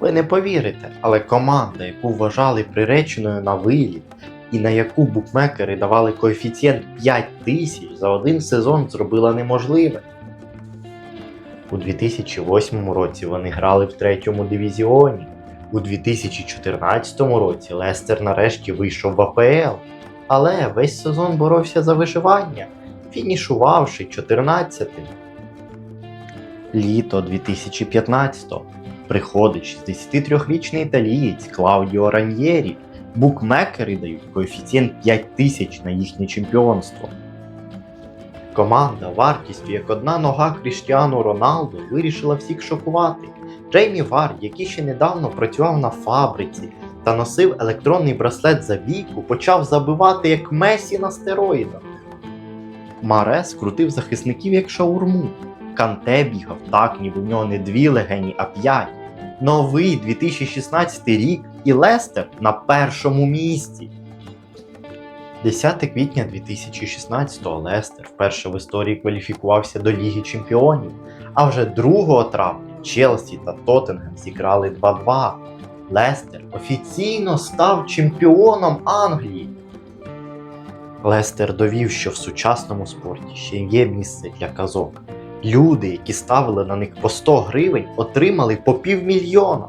Ви не повірите, але команда, яку вважали приреченою на виліт, і на яку букмекери давали коефіцієнт 5 тисяч за один сезон, зробила неможливе. У 2008 році вони грали в третьому дивізіоні. У 2014 році Лестер нарешті вийшов в АПЛ, але весь сезон боровся за виживання, фінішувавши 14-тим. Літо 2015-го приходить 63-річний італієць Клаудіо Раньєрі. Букмекери дають коефіцієнт 5 тисяч на їхнє чемпіонство. Команда вартістю як одна нога Кріштіану Роналду вирішила всіх шокувати. Джеймі Вард, який ще недавно працював на фабриці та носив електронний браслет за віку, почав забивати як Месі на стероїдах. Марес крутив захисників як шаурму. Канте бігав так, ніби в нього не дві легені, а п'ять. Новий 2016 рік і Лестер на першому місці. 10 квітня 2016-го Лестер вперше в історії кваліфікувався до Ліги Чемпіонів, а вже 2 травня Челсі та Тоттенгем зіграли 2-2. Лестер офіційно став чемпіоном Англії. Лестер довів, що в сучасному спорті ще є місце для казок. Люди, які ставили на них по 100 гривень, отримали по півмільйона.